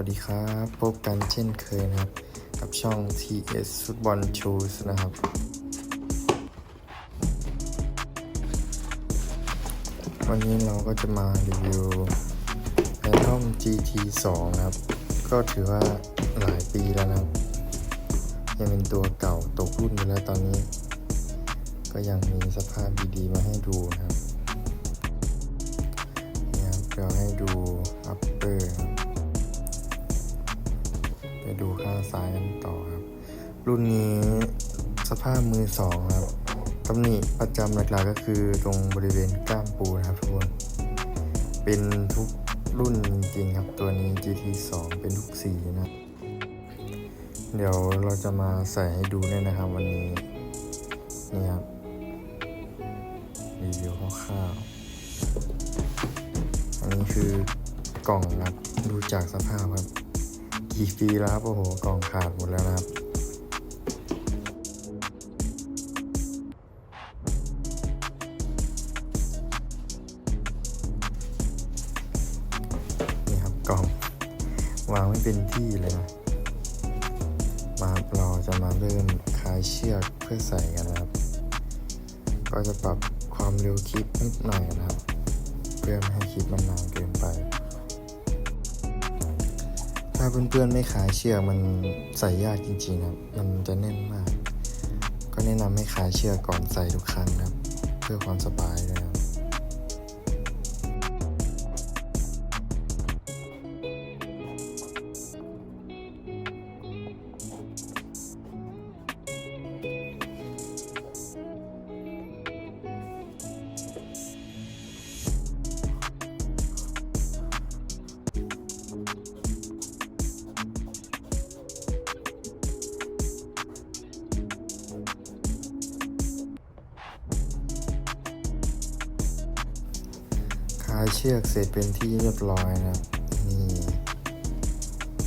วัสดีครับพบกันเช่นเคยนะครับ กับช่อง TS ฟุตบอลชูสนะครับ วันนี้เราก็จะมารีวิวแพทอม GT 2 นะครับ ก็ถือว่าหลายปีแล้วนะครับ ยังเป็นตัวเก่าตกรุ่นไปแล้วตอนนี้ ก็ยังมีสภาพดีๆมาให้ดูนะครับนี่ครับเราให้ดูอัปเปอร์ ดูข้างซ้ายกันต่อครับ รุ่นนี้สภาพมือสองครับตำหนิประจำหลักๆก็คือตรงบริเวณก้ามปูนะครับทุกคน เป็นทุกรุ่นจริงครับตัวนี้ GT 2 เป็นทุกสีนะ เดี๋ยวเราจะมาใส่ให้ดูด้วยนะครับวันนี้ นี่ครับรีวิวคร่าวๆอันนี้คือกล่องครับดูจากสภาพครับ กี่ปีแล้วครับ โอ้โหกล่องขาดหมดแล้วนะครับ นี่ครับกล่อง วางไม่เป็นที่เลยนะ มาเราจะมาเริ่มคลายเชือกเพื่อใส่กันนะครับ ก็จะปรับความเร็วคลิปนิดหน่อยนะครับ เพื่อไม่ให้คลิปมันนานเกินไปาเพื่อนๆไม่ขายเชือกมันใส่ยากจริงๆครับ มันจะแน่นมาก ก็แนะนำให้ขายเชือกก่อนใส่ทุกครั้งนะครับ เพื่อความสบายเลยครับ ลายเชือกเสร็จเป็นที่เรียบร้อยนะครับ นี่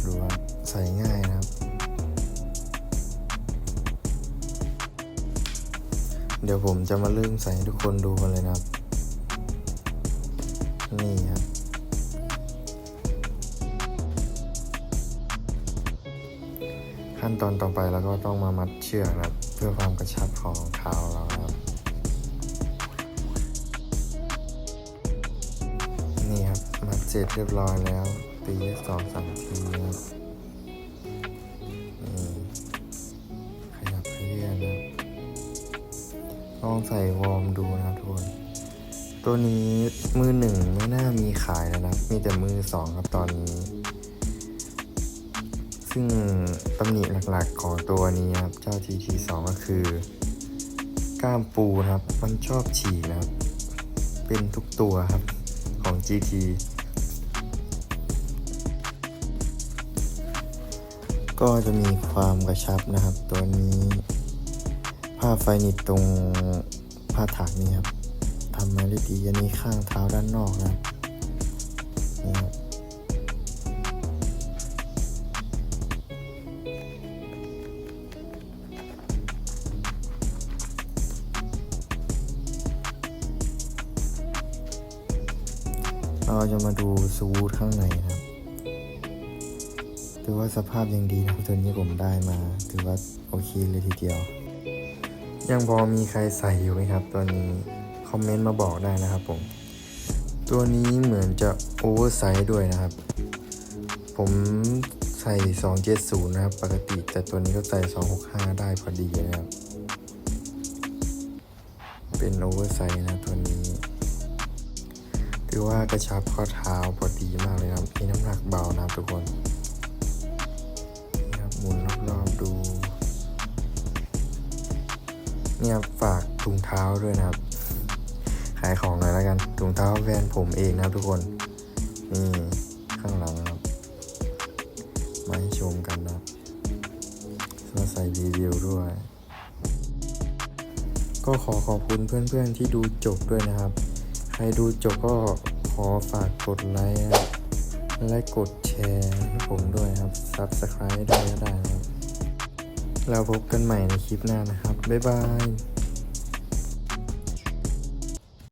ดูครับใส่ง่ายนะครับ เดี๋ยวผมจะมาเริ่มใส่ให้ทุกคนดูกันเลยนะครับ นี่ครับขั้นตอนต่อไปเราก็ต้องมามัดเชือกครับ เพื่อความกระชับของเท้าเราครับ นี่ครับมัดเสร็จเรียบร้อยแล้ว ตีสองสามทีนะครับขยับขยื่นนะลองใส่วอร์มดูนะทุกคนตัวนี้มือหนึ่งไม่น่ามีขายแล้วนะ มีแต่มือสองครับตอนนี้ ซึ่งตำหนิหลักๆของตัวนี้ครับ เจ้า GT2 ก็คือ ก้ามปูนะครับ มันชอบฉีกนะครับ เป็นทุกตัวครับ ของ GT ก็จะมีความกระชับนะครับ ตัวนี้ผ้าไฟนิดตรงผ้าถักนี่ครับทำมาได้ดีอันนี้ข้างเท้าด้านนอกนะครับ เราจะมาดูสวูทข้างในครับถือว่าสภาพยังดีนะครับตัวนี้ผมได้มา ถือว่าโอเคเลยทีเดียว ยังพอมีใครใส่อยู่ไหมครับ ตัวนี้คอมเมนต์มาบอกได้นะครับผม ตัวนี้เหมือนจะโอเวอร์ไซส์ด้วยนะครับ ผมใส่ 270 นะครับ ปกติแต่ตัวนี้ก็ใส่ 265 ได้พอดีนะครับ เป็นโอเวอร์ไซส์นะตัวนี้ ถือว่ากระชับข้อเท้าพอดีมากเลยครับมีน้ำหนักเบานะทุกคนนี่ครับหมุนรอบๆดู เนี่ยฝากถุงเท้าด้วยนะครับ ขายของหน่อยแล้วกันถุงเท้าแวนผมเองนะครับทุกคน นี่ข้างหลังครับ มาให้ชมกันนะมาใส่รีวิวด้วย ก็ขอขอบคุณเพื่อนๆที่ดูจบด้วยนะครับ ครดูจบก็ขอฝากกดไลค์และกดแชร์ให้ผมด้วยครับ Subscribe ด้วยก็ได้นะครับเราพบกันใหม่ในคลิปหน้านะครับ บ๊ายบาย